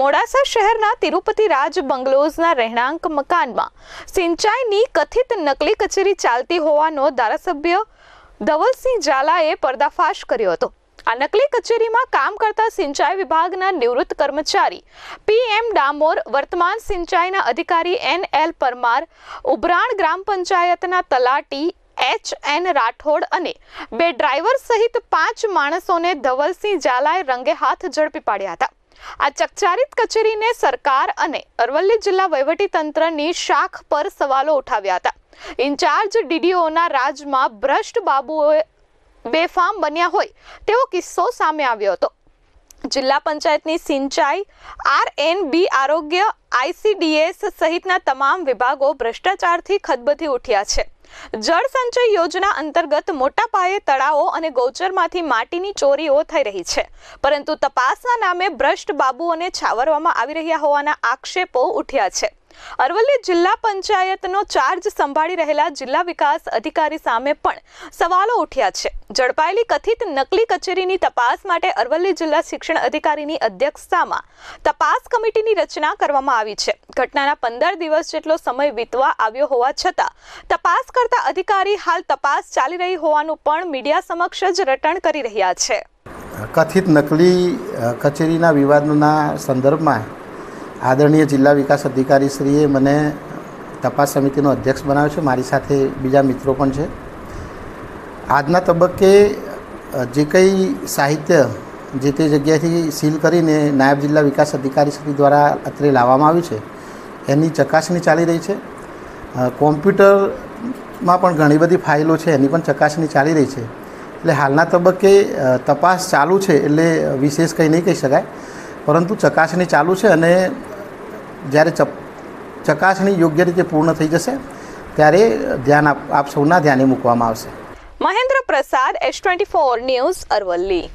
મોડાસા શહેરના તિરુપતિ રાજ બંગલોઝના રહેણાંક મકાનમાં સિંચાઈની કથિત નકલી કચેરી ચાલતી હોવાનો ધારાસભ્ય ધવલસિંહ ઝાલાએ પર્દાફાશ કર્યો હતો. આ નકલી કચેરીમાં કામ કરતા સિંચાઈ વિભાગના નિવૃત્ત કર્મચારી પીએમ ડામોર, વર્તમાન સિંચાઈના અધિકારી એન એલ પરમાર, ઉભરાણ ગ્રામ પંચાયતના તલાટી એચ એન રાઠોડ અને બે ડ્રાઈવર સહિત પાંચ માણસોને ધવલસિંહ ઝાલાએ રંગે હાથ ઝડપી પાડ્યા હતા. આ ચકચારિત કચેરીને સરકાર અને અરવલ્લી જિલ્લા વહીવટીતંત્રની શાખ પર સવાલો ઉઠાવ્યા હતા. ઇન્ચાર્જ ડીડીઓના રાજમાં ભ્રષ્ટ બાબુઓએ બેફામ બન્યા હોય તેવો કિસ્સો સામે આવ્યો હતો. જિલ્લા પંચાયતની સિંચાઈ આર એન બી આરોગ્ય, આઈસીડીએસ સહિતના તમામ વિભાગો ભ્રષ્ટાચારથી ખદબથી ઉઠ્યા છે. જળ સંચય યોજના અંતર્ગત મોટા પાયે તળાવો અને ગૌચરમાંથી માટીની ચોરીઓ થઈ રહી છે. પરંતુ તપાસના નામે ભ્રષ્ટ બાબુઓને છાવરવામાં આવી રહ્યા હોવાના આક્ષેપો ઉઠ્યા છે. અરવલ્લી જિલ્લા પંચાયતનો ચાર્જ સંભાળી રહેલા જિલ્લા વિકાસ અધિકારી સામે પણ સવાલો ઉઠ્યા છે. ઝડપાયેલી, કથિત નકલી કચેરીની તપાસ માટે અરવલ્લી જિલ્લા શિક્ષણ અધિકારીની અધ્યક્ષતામાં તપાસ કમિટીની રચના કરવામાં આવી છે. ઘટનાના પંદર દિવસ જેટલો સમય વીતવા આવ્યો હોવા છતાં તપાસ કરતા અધિકારી હાલ તપાસ ચાલી રહી હોવાનું પણ મીડિયા સમક્ષ જ રટણ કરી રહ્યા છે. કથિત નકલી કચેરીના વિવાદના સંદર્ભમાં આદરણીય જિલ્લા વિકાસ અધિકારીશ્રીએ મને તપાસ સમિતિનો અધ્યક્ષ બનાવ્યો છે. મારી સાથે બીજા મિત્રો પણ છે. આજના તબક્કે જે કંઈ સાહિત્ય જે તે જગ્યાએથી સીલ કરીને નાયબ જિલ્લા વિકાસ અધિકારીશ્રી દ્વારા અત્રે લાવવામાં આવ્યું છે, એની ચકાસણી ચાલી રહી છે. કોમ્પ્યુટરમાં પણ ઘણી બધી ફાઇલો છે, એની પણ ચકાસણી ચાલી રહી છે. એટલે હાલના તબક્કે તપાસ ચાલુ છે એટલે વિશેષ કંઈ નહીં કહી શકાય. પરંતુ ચકાસણી ચાલુ છે અને જ્યારે ચકાસણી યોગ્ય રીતે પૂર્ણ થઈ જશે, ત્યારે ધ્યાન આપ સૌના ધ્યાને મૂકવામાં આવશે. Mahendra Prasad, S twenty four news Aravalli.